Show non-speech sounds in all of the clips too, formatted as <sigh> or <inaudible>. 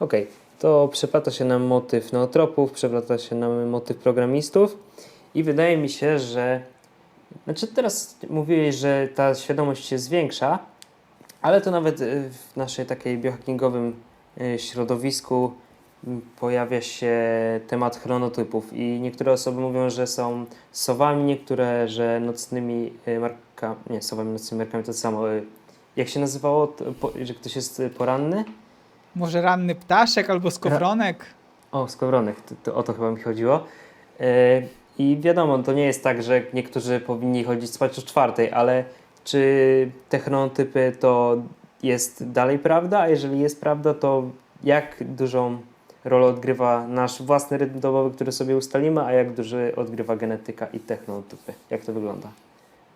Okej, to przeplata się nam motyw neotropów, przeplata się nam motyw programistów i wydaje mi się, że znaczy teraz mówiłeś, że ta świadomość się zwiększa, ale to nawet y, w naszej takiej biohackingowym y, środowisku m, pojawia się temat chronotypów i niektóre osoby mówią, że są sowami, niektóre, że nocnymi y, markami, nie, sowami, nocnymi markami to samo. Jak się nazywało, że ktoś jest poranny? Może ranny ptaszek albo skowronek. O, skowronek, to, to, o to chyba mi chodziło. Yy, I wiadomo, to nie jest tak, że niektórzy powinni chodzić spać o czwartej, ale czy te chronotypy to jest dalej prawda? A jeżeli jest prawda, to jak dużą rolę odgrywa nasz własny rytm dobowy, który sobie ustalimy, a jak duży odgrywa genetyka i te chronotypy? Jak to wygląda?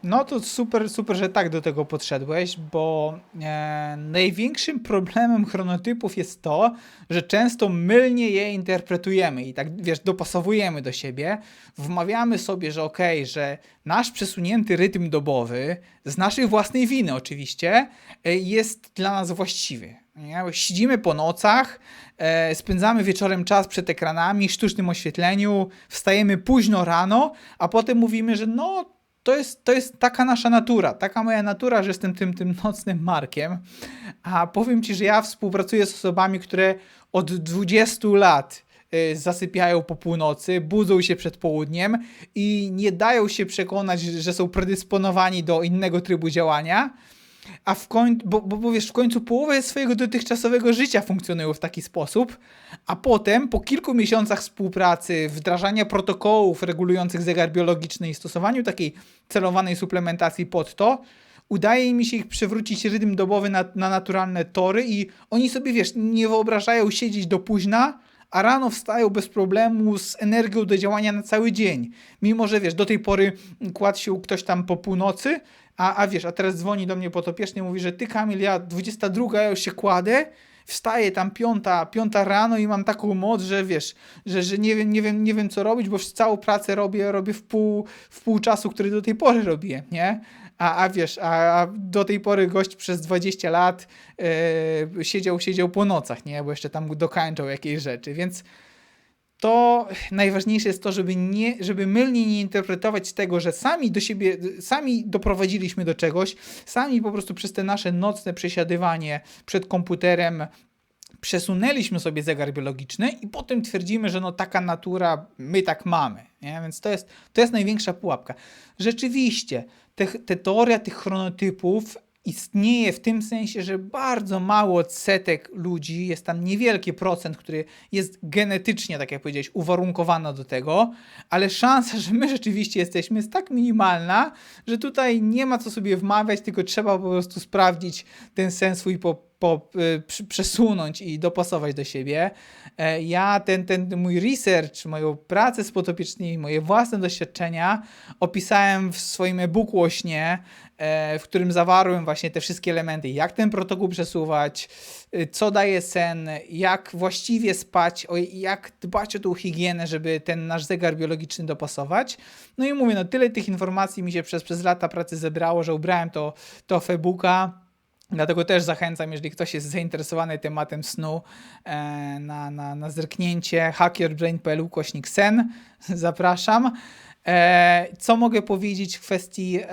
No to super, super, że tak do tego podszedłeś, bo e, największym problemem chronotypów jest to, że często mylnie je interpretujemy i tak, wiesz, dopasowujemy do siebie, wmawiamy sobie, że okej, że nasz przesunięty rytm dobowy, z naszej własnej winy oczywiście, e, jest dla nas właściwy. Nie? Siedzimy po nocach, e, spędzamy wieczorem czas przed ekranami, sztucznym oświetleniu, wstajemy późno rano, a potem mówimy, że no to jest, to jest taka nasza natura, taka moja natura, że jestem tym, tym nocnym Markiem. A powiem Ci, że ja współpracuję z osobami, które od 20 lat y, zasypiają po północy, budzą się przed południem i nie dają się przekonać, że są predysponowani do innego trybu działania. A w końcu, bo, bo, bo wiesz, w końcu połowę swojego dotychczasowego życia funkcjonują w taki sposób, a potem po kilku miesiącach współpracy, wdrażania protokołów regulujących zegar biologiczny i stosowaniu takiej celowanej suplementacji pod to, udaje mi się ich przywrócić rytm dobowy na, na naturalne tory i oni sobie, wiesz, nie wyobrażają siedzieć do późna, a rano wstają bez problemu z energią do działania na cały dzień. Mimo, że wiesz, do tej pory kładł się ktoś tam po północy, a, a wiesz, a teraz dzwoni do mnie potopieczny i mówi, że ty Kamil, ja 22, ja już się kładę, wstaję tam piąta, piąta rano i mam taką moc, że wiesz, że, że nie, wiem, nie, wiem, nie wiem co robić, bo całą pracę robię, robię w pół, w pół czasu, który do tej pory robiłem, nie? A, a wiesz, a, a do tej pory gość przez 20 lat e, siedział, siedział po nocach, nie? Bo jeszcze tam dokańczał jakieś rzeczy, więc to najważniejsze jest to, żeby, nie, żeby mylnie nie interpretować tego, że sami do siebie, sami doprowadziliśmy do czegoś, sami po prostu przez te nasze nocne przesiadywanie przed komputerem przesunęliśmy sobie zegar biologiczny i potem twierdzimy, że no taka natura, my tak mamy. Nie? Więc to jest, to jest największa pułapka. Rzeczywiście, te, te teoria tych chronotypów istnieje w tym sensie, że bardzo mało odsetek ludzi, jest tam niewielki procent, który jest genetycznie, tak jak powiedziałeś, uwarunkowany do tego, ale szansa, że my rzeczywiście jesteśmy, jest tak minimalna, że tutaj nie ma co sobie wmawiać, tylko trzeba po prostu sprawdzić ten sens swój po, po, y, przesunąć i dopasować do siebie. E, Ja ten, ten mój research, moją pracę z potopiecznymi, moje własne doświadczenia opisałem w swoim e-booku o śnie, e, w którym zawarłem właśnie te wszystkie elementy, jak ten protokół przesuwać, y, co daje sen, jak właściwie spać, o, jak dbać o tą higienę, żeby ten nasz zegar biologiczny dopasować. No i mówię, no tyle tych informacji mi się przez, przez lata pracy zebrało, że ubrałem to, to w e-booka. Dlatego też zachęcam, jeżeli ktoś jest zainteresowany tematem snu, e, na, na, na zerknięcie hackerbrain.pl ukośnik sen. <laughs> Zapraszam. E, co mogę powiedzieć w kwestii, e,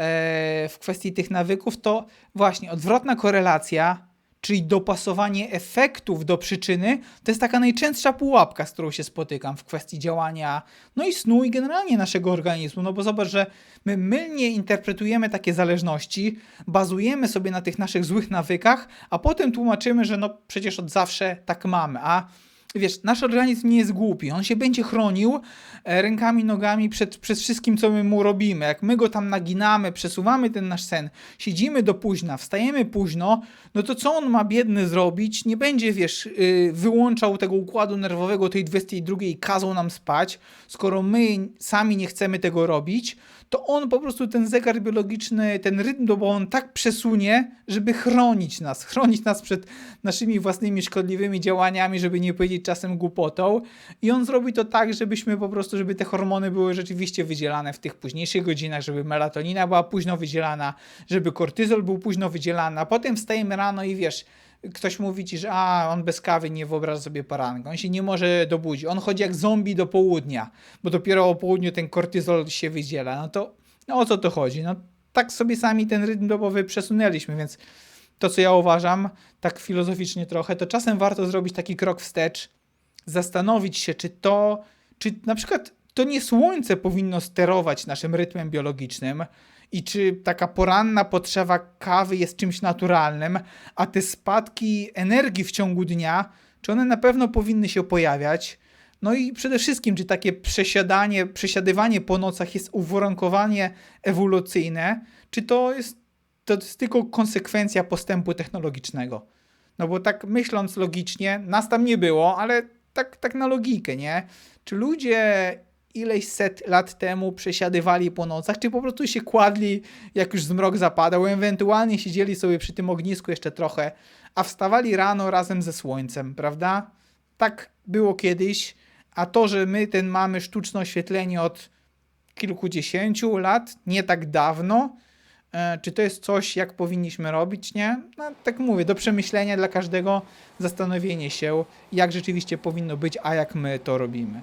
w kwestii tych nawyków, to właśnie odwrotna korelacja, czyli dopasowanie efektów do przyczyny, to jest taka najczęstsza pułapka, z którą się spotykam w kwestii działania, no i snu i generalnie naszego organizmu, no bo zobacz, że my mylnie interpretujemy takie zależności, bazujemy sobie na tych naszych złych nawykach, a potem tłumaczymy, że no przecież od zawsze tak mamy, a wiesz, nasz organizm nie jest głupi, on się będzie chronił e, rękami, nogami przed, przed wszystkim, co my mu robimy. Jak my go tam naginamy, przesuwamy ten nasz sen, siedzimy do późna, wstajemy późno, no to co on ma biedny zrobić? Nie będzie, wiesz, yy, wyłączał tego układu nerwowego tej 22 i kazał nam spać, skoro my sami nie chcemy tego robić, to on po prostu ten zegar biologiczny, ten rytm dobowy on tak przesunie, żeby chronić nas, chronić nas przed naszymi własnymi szkodliwymi działaniami, żeby nie powiedzieć czasem głupotą. I on zrobi to tak, żebyśmy po prostu, żeby te hormony były rzeczywiście wydzielane w tych późniejszych godzinach, żeby melatonina była późno wydzielana, żeby kortyzol był późno wydzielany, a potem wstajemy rano i wiesz, ktoś mówi ci, że a, on bez kawy nie wyobraża sobie poranka, on się nie może dobudzić, on chodzi jak zombie do południa, bo dopiero o południu ten kortyzol się wydziela, no to no o co to chodzi? No tak sobie sami ten rytm dobowy przesunęliśmy, więc to, co ja uważam, tak filozoficznie trochę, to czasem warto zrobić taki krok wstecz, zastanowić się, czy to, czy na przykład to nie słońce powinno sterować naszym rytmem biologicznym i czy taka poranna potrzeba kawy jest czymś naturalnym, a te spadki energii w ciągu dnia, czy one na pewno powinny się pojawiać. No i przede wszystkim, czy takie przesiadanie, przesiadywanie po nocach jest uwarunkowanie ewolucyjne, czy to jest, to jest tylko konsekwencja postępu technologicznego. No bo tak myśląc logicznie, nas tam nie było, ale tak, tak na logikę, nie? Czy ludzie ileś set lat temu przesiadywali po nocach, czy po prostu się kładli, jak już zmrok zapadał, ewentualnie siedzieli sobie przy tym ognisku jeszcze trochę, a wstawali rano razem ze słońcem, prawda? Tak było kiedyś, a to, że my ten mamy sztuczne oświetlenie od kilkudziesięciu lat, nie tak dawno, e, czy to jest coś, jak powinniśmy robić, nie? No, tak mówię, do przemyślenia dla każdego, zastanowienie się, jak rzeczywiście powinno być, a jak my to robimy.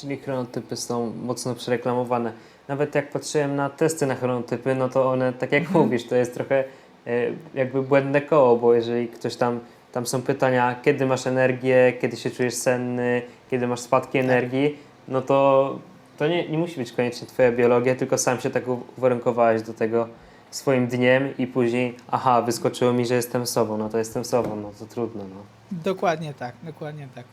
Czyli chronotypy są mocno przereklamowane. Nawet jak patrzyłem na testy na chronotypy, no to one, tak jak Mhm. mówisz, to jest trochę e, jakby błędne koło, bo jeżeli ktoś tam, tam są pytania, kiedy masz energię, kiedy się czujesz senny, kiedy masz spadki energii, no to to nie, nie musi być koniecznie twoja biologia, tylko sam się tak uwarunkowałeś do tego swoim dniem i później, aha, wyskoczyło mi, że jestem sobą, no to jestem sobą, no to trudno, no. Dokładnie tak, dokładnie tak.